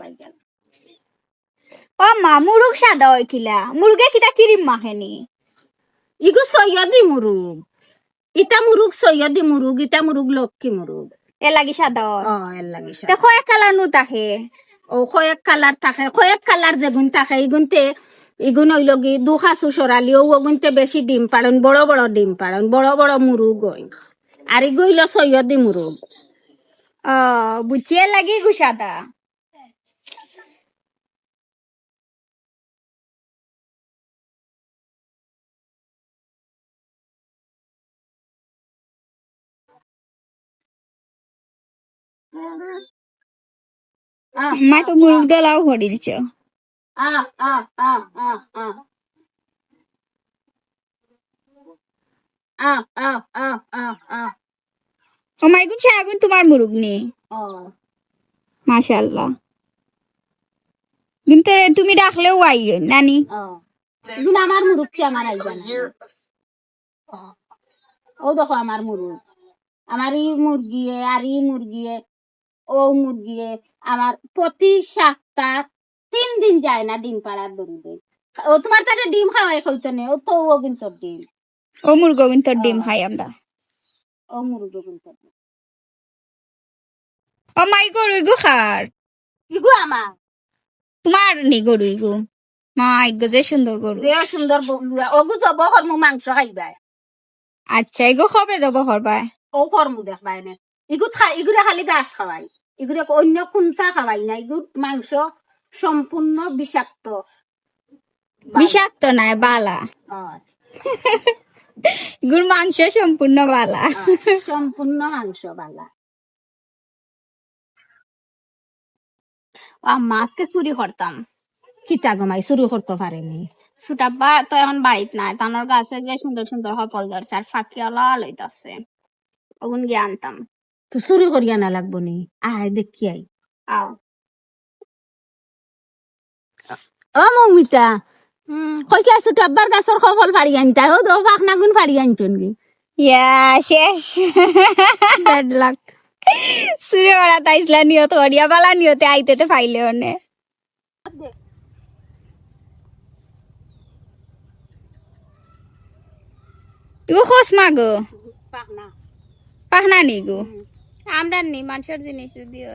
By গেল ও মা মুরুগ সাদা কিলা। মুরগে কিতা কিরিম মাখেনি ইগু সৈয়দি মুরুগ ইটা মুরুগ সৈয়দি মুরুগ ইটা মুরুগ লক্ষ্মী মুরুগ এ লাগি সাদা অ এর লাগি কয় কালার নু তাহে? ও কয়েক কালার থাকে কয়েক কালার যেগুন থাকে ইগুনতে ইগুন হইল কি দুখাসু সরালি ও ওগুনতে বেশি ডিম পাড়ন বড় বড় ডিম পাড়ন বড় বড় মুরুগ হয়। আর ইগু হইল সৈয়দি মুরুগ ও বুঝিয়ে লাগি গু সাদা। মুরুগ। ও মাই গুন আগুন তোমার মুরুগ মাশাআল্লাহ কিন্তু তুমি ডাকলেও আই নানি আমার মুরুগ কি আমার আইবা না ও দেখো আমার মুরুগ আমার ই মুরগিয়ে আর ই মুরগিয়ে ও মুরগিয়ে আমার প্রতি সপ্তাহ তিন দিন যায় না ডিম পাড়ার দরুদে ও তোমার তাতে ডিম খাওয়াই খাইতে নেই ও তো ও কিন্তু ডিম। ও মুরগ কিন্তু ডিম খাই আমরা। ও মুরগ কিন্তু ও মাই গরু ইগু খার। ইগু আমার। তোমার নি গরু ইগু? মা ইগু যে সুন্দর গরু। যে সুন্দর ওগু যাব হরমু মাংস খাইবাই আচ্ছা ইগু কবে যাব হরবাই ও হরমু দেখবাই না। ইগু খাই ইগুরে খালি গাছ খাওয়াই ইগুরে অন্য কোনটা খাওয়াই না ইগু মাংস সম্পূর্ণ বিষাক্ত। বিষাক্ত নাই বালা। আহ, মাংস সম্পূর্ণ বালা। সম্পূর্ণ মাংস বালা। মাছকে চুরি করতাম। কিতা গমাই চুরি করতে পারেনি। সুটাব্বা তো এখন বাড়িত নাই। তানোর গাছে গিয়ে সুন্দর সুন্দর সফল ধরছে আর ফাঁকি অলা লইতাছে ওগুন গিয়ে আনতাম তো চুরি করিয়া না লাগবো নি। আয় দেখি আই। আও। মৌমিতা। হুম কইলা ছোট আব্বার গাছর সফল ফাড়ি আনতা। ও তো পাখনা গুণ ফাড়ি আনছন কি ইয়া শেষ। ব্যাড লাক সুরে ওরা তাইসলা নিয়ত করিয়া বালা নিয়তে আইতেতে পাইলে অনে ইগো খোস মাগো। পাখনা পাহনা নি গো। হুম। আমরা নি মানুষের জিনিস দিয়ে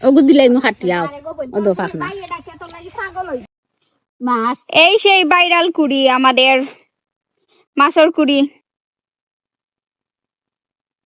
ওগু দিলাই মু খাটিয়াও ও দো পাখনা মাছ। এই সেই ভাইরাল কুড়ি আমাদের মাছর কুড়ি।